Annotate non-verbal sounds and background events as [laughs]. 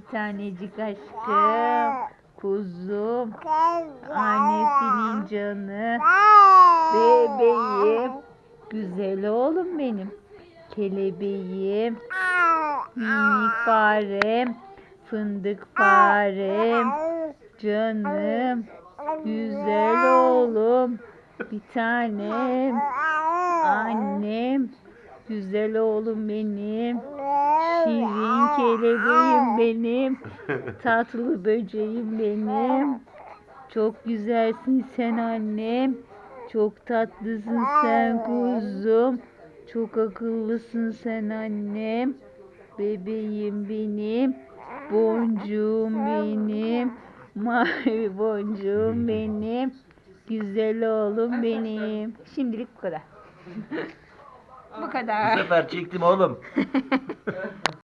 tanecik aşkım. Kuzum. Annesinin canı. Bebeğim. Güzel oğlum benim. Kelebeğim. Minik farem. Fındık farem. Canım. Güzel oğlum. Bir tanem. Annem. Güzel oğlum benim. Kelebeğim benim. [laughs] Tatlı böceğim benim. Çok güzelsin sen annem. Çok tatlısın sen kuzum. Çok akıllısın sen annem. Bebeğim benim. Boncuğum benim. Mavi boncuğum benim. Güzel oğlum benim. Şimdilik bu kadar. bu [laughs] Bu kadar. sefer çektim oğlum. [laughs]